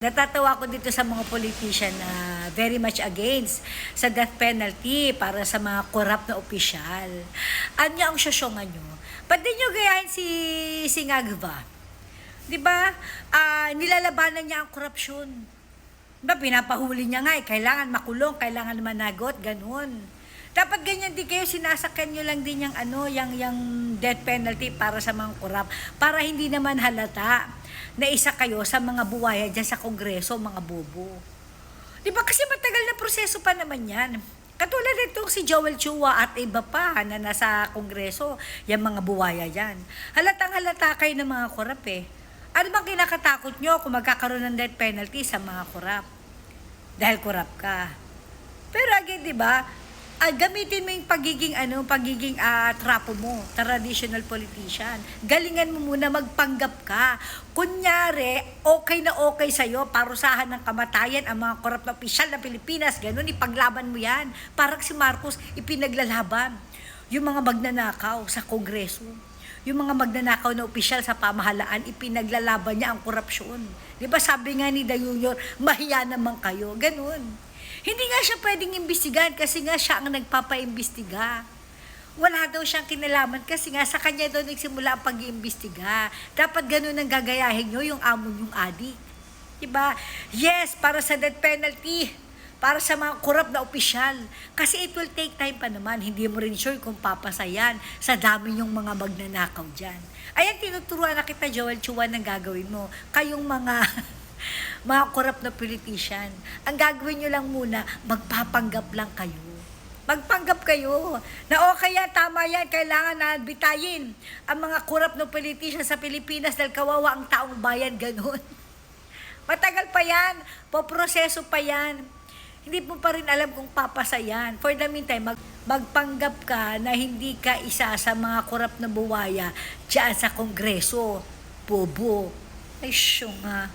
Natatawa ko dito sa mga politician na very much against sa death penalty para sa mga corrupt na opisyal. Anya ang syosyongan nyo? Ba't di nyo gayahin si Singagva? Di ba? Ah, nilalabanan niya ang korupsyon. Di ba? Pinapahuli niya nga eh. Kailangan makulong, kailangan managot, ganun. Dapat ganyan din kayo, sinasakyan nyo lang din yung ano, yung, yung death penalty para sa mga korap. Para hindi naman halata na isa kayo sa mga buwaya dyan sa kongreso, mga bobo. Di ba? Kasi matagal na proseso pa naman yan. Katulad nitong si Joel Chua at iba pa na nasa kongreso, yung mga buwaya yan. Halatang halata kayo ng mga korap eh. Ano bang kinakatakot nyo kung magkakaroon ng death penalty sa mga korap? Dahil korap ka. Pero again, di ba, ah, gamitin mo yung pagiging, ano, pagiging ah, trapo mo, traditional politician. Galingan mo muna, magpanggap ka. Kunyari, okay na okay sa'yo, parusahan ng kamatayan ang mga korap na opisyal na Pilipinas, ganun, ipaglaban mo yan. Parang si Marcos, ipinaglalaban. Yung mga magnanakaw sa kongreso, yung mga magnanakaw na opisyal sa pamahalaan, ipinaglalaban niya ang korupsyon. Di ba sabi nga ni Dayuyor, mahiya naman kayo. Ganun. Hindi nga siya pwedeng imbestigahan kasi nga siya ang nagpapaimbestiga. Wala daw siyang kinalaman kasi nga sa kanya daw nagsimula ang pag-iimbestiga. Dapat ganun ang gagayahin nyo yung amo yung adik. Diba? Yes, para sa death penalty. Para sa mga korap na opisyal. Kasi it will take time pa naman. Hindi mo rin sure kung papasayan sa dami yung mga magnanakaw dyan. Ayan, tinuturuan na kita, Joel Chuan, ang gagawin mo. Kayong mga mga korap na politician. Ang gagawin nyo lang muna, magpapanggap lang kayo. Magpanggap kayo na okay yan, tama yan, kailangan na bitayin ang mga korap na politician sa Pilipinas dahil kawawa ang taong bayan, ganun. Matagal pa yan, poproseso pa yan. Hindi mo pa rin alam kung papasa yan. For the meantime, mag, magpanggap ka na hindi ka isa sa mga korap na buwaya dyan sa kongreso. Bobo. Ay, syunga.